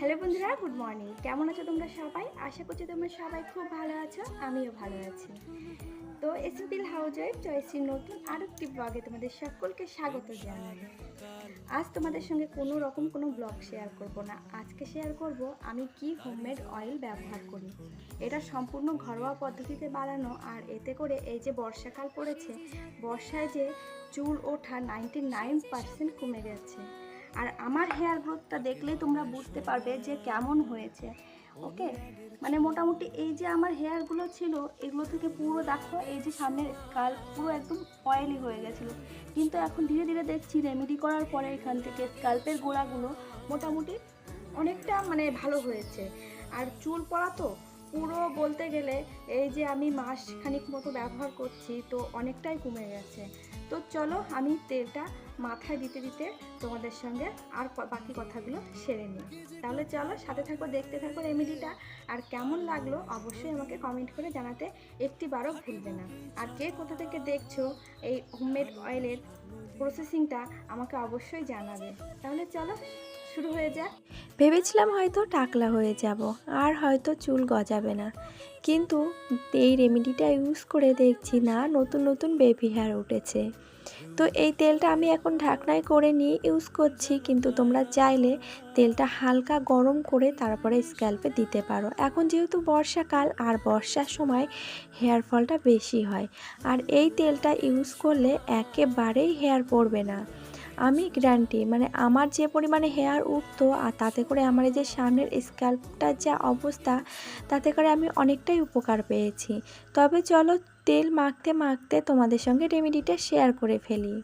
Hello বন্ধুরা, good morning. কেমন আছো তোমরা সবাই? আশা করছি তোমরা সবাই খুব ভালো আছো, আমিও ভালো আছি। তো এসিপিল হাউস ওয়াইফ চয়েসির নতুন আরও একটি ব্লগে তোমাদের সকলকে স্বাগত জানাই। আজ তোমাদের সঙ্গে কোনো রকম কোনো ব্লগ শেয়ার করব না। আজকে শেয়ার করব আমি কি হোমমেড অয়েল ব্যবহার করি। এটা সম্পূর্ণ ঘরোয়া পদ্ধতিতে বানানো আর এতে করে এই যে বর্ষাকাল পড়েছে, বর্ষায় যে চুল ওঠা নাইনটি নাইন পার্সেন্ট কমে গেছে। আর আমার হেয়ার গ্রোথটা দেখলেই তোমরা বুঝতে পারবে যে কেমন হয়েছে, ওকে? মানে মোটামুটি এই যে আমার হেয়ারগুলো ছিল, এগুলো থেকে পুরো দেখো, এই যে সামনের কাল পুরো একদম অয়েলি হয়ে গেছিল। কিন্তু এখন ধীরে ধীরে দেখছি রেমেডি করার পরে এখান থেকে স্কাল্পের গোড়াগুলো মোটামুটি অনেকটা মানে ভালো হয়েছে। আর চুল পড়া তো পুরো বলতে গেলে এই যে আমি মাস খানিক মতো ব্যবহার করছি তো অনেকটাই কমে গেছে। তো চলো আমি তেলটা মাথায় দিতে দিতে তোমাদের সঙ্গে আর বাকি কথাগুলো সেরে নিই। তাহলে চলো সাথে থাকো, দেখতে থাকো রেমেডিটা। আর কেমন লাগল অবশ্যই আমাকে কমেন্ট করে জানাতে একটিবারও ভুলবে না। আর কে কোথা থেকে দেখছ এই হোমমেড অয়েলের প্রসেসিংটা আমাকে অবশ্যই জানাবে। তাহলে চলো শুরু হয়ে যাক ভেবেছিলাম হয়তো টাকলা হয়ে যাব, আর হয়তো চুল গজাবে না। কিন্তু এই রেমেডিটা ইউজ করে দেখছি না, নতুন নতুন বেবি হেয়ার উঠেছে। তো এই তেলটা আমি এখন ঢাকনায় করে নিয়ে ইউজ করছি, কিন্তু তোমরা চাইলে তেলটা হালকা গরম করে তারপরে স্ক্যাল্পে দিতে পারো। এখন যেহেতু বর্ষাকাল, আর বর্ষার সময় হেয়ার ফলটা বেশি হয়। আর এই তেলটা ইউজ করলে একেবারেই হেয়ার পড়বে না। আমি গ্যারান্টি মানে আমার যে পরিমাণে হেয়ার উঠতো আর তাতে করে আমার এই যে সামনের স্ক্যাল্পটার যা অবস্থা, তাতে করে আমি অনেকটাই উপকার পেয়েছি। তবে চলো তেল মাখতে মাখতে তোমাদের সঙ্গে রেমেডিটা শেয়ার করে ফেলি।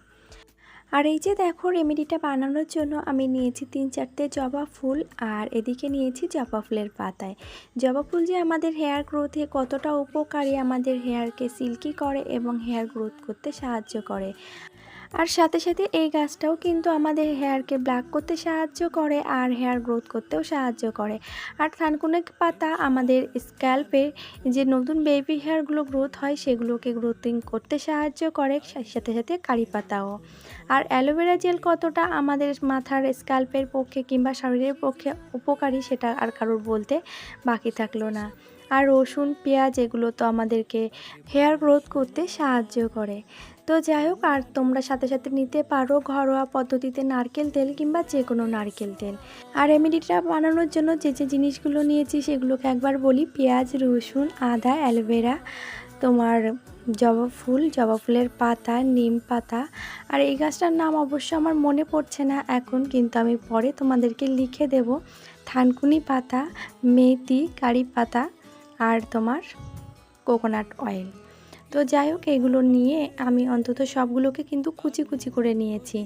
আর এই যে দেখো রেমেডিটা বানানোর জন্য আমি নিয়েছি তিন চারটে জবা ফুল আর এদিকে নিয়েছি জবা ফুলের পাতায়। জবা ফুল যে আমাদের হেয়ার গ্রোথে কতটা উপকারী আমাদের হেয়ারকে সিল্কি করে এবং হেয়ার গ্রোথ করতে সাহায্য করে। আর সাথে সাথে এই গাছটাও কিন্তু আমাদের হেয়ারকে ব্ল্যাক করতে সাহায্য করে আর হেয়ার গ্রোথ করতেও সাহায্য করে। আর থানকুনেক পাতা আমাদের স্ক্যাল্পের যে নতুন বেবি হেয়ারগুলো গ্রোথ হয় সেগুলোকে গ্রোথিং করতে সাহায্য করে সাথে সাথে কারি পাতাও। আর অ্যালোভেরা জেল কতটা আমাদের মাথার স্ক্যাল্পের পক্ষে কিংবা শরীরের পক্ষে উপকারী সেটা আর কারোর বলতে বাকি থাকল না। আর রসুন, পেঁয়াজ এগুলো তো আমাদেরকে হেয়ার গ্রোথ করতে সাহায্য করে। তো যাই হোক, আর তোমরা সাথে সাথে নিতে পারো ঘরোয়া পদ্ধতিতে নারকেল তেল কিংবা যে কোনো নারকেল তেল। আর রেমেডিটা বানানোর জন্য যে যে জিনিসগুলো নিয়েছি সেগুলোকে একবার বলি। পেঁয়াজ, রসুন, আদা, অ্যালোভেরা, তোমার জবা ফুল, জবা ফুলের পাতা, নিম পাতা। আর এই গাছটার নাম অবশ্য আমার মনে পড়ছে না এখন, কিন্তু আমি পরে তোমাদেরকে লিখে দেব। থানকুনি পাতা, মেথি, কারি পাতা আর তোমার কোকোনাট অয়েল। তো যাই হোক, এগুলো নিয়ে আমি অন্তত সবগুলোকে কিন্তু কুচি কুচি করে নিয়েছি।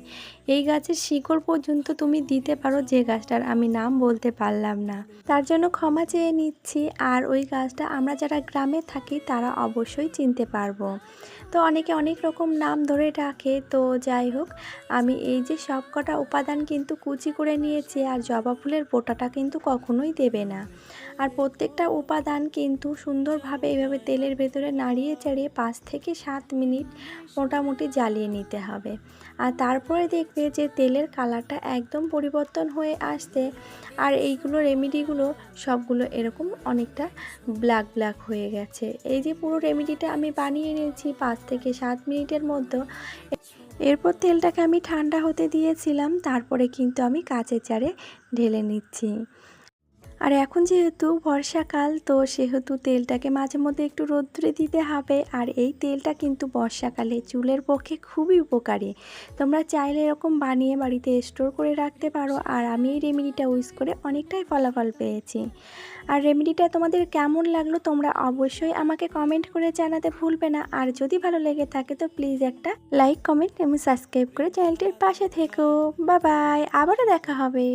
এই গাছের শিকড় পর্যন্ত তুমি দিতে পারো যে গাছটার আমি নাম বলতে পারলাম না। তার জন্য ক্ষমা চেয়ে নিচ্ছি, আর ওই গাছটা আমরা যারা গ্রামে থাকি তারা অবশ্যই চিনতে পারব। তো অনেকে অনেক রকম নাম ধরে ডাকে, তো যাই হোক, আমি এই যে সব কটা উপাদান কিন্তু কুচি করে নিয়েছি, আর জবা ফুলের বোটাটা কিন্তু কখনোই দেবে না। আর প্রত্যেকটা উপাদান কিন্তু সুন্দরভাবে এইভাবে তেলের ভেতরে নাড়িয়ে চাড়িয়ে পাঁচ থেকে সাত মিনিট মোটামুটি জ্বালিয়ে নিতে হবে। আর তারপরে দেখবে যে তেলের কালারটা একদম পরিবর্তন হয়ে আসতে আর এইগুলো রেমেডিগুলো সবগুলো এরকম অনেকটা ব্ল্যাক ব্ল্যাক হয়ে গেছে। এই যে পুরো রেমেডিটা আমি বানিয়ে নিয়েছি পাঁচ থেকে সাত মিনিটের মধ্যে। এরপর তেলটাকে আমি ঠান্ডা হতে দিয়েছিলাম, তারপরে কিন্তু আমি কাঁচের জারে ঢেলে নিচ্ছি। আর এখন যেহেতু বর্ষাকাল, তো সেহেতু তেলটাকে মাঝে মধ্যে একটু রোদ্রে দিতে হবে। আর এই তেলটা কিন্তু বর্ষাকালে চুলের পক্ষে খুবই উপকারী। তোমরা চাইলে এরকম বানিয়ে বাড়িতে স্টোর করে রাখতে পারো। আর আমি এই রেমেডিটা ইউজ করে অনেকটাই ফলাফল পেয়েছি। আর রেমেডিটা তোমাদের কেমন লাগল তোমরা অবশ্যই আমাকে কমেন্ট করে জানাতে ভুলবে না। আর যদি ভালো লেগে থাকে, তো প্লিজ একটা লাইক, কমেন্ট এবং সাবস্ক্রাইব করে চ্যানেলটির পাশে থেকো। বা বাই, আবারও দেখা হবে।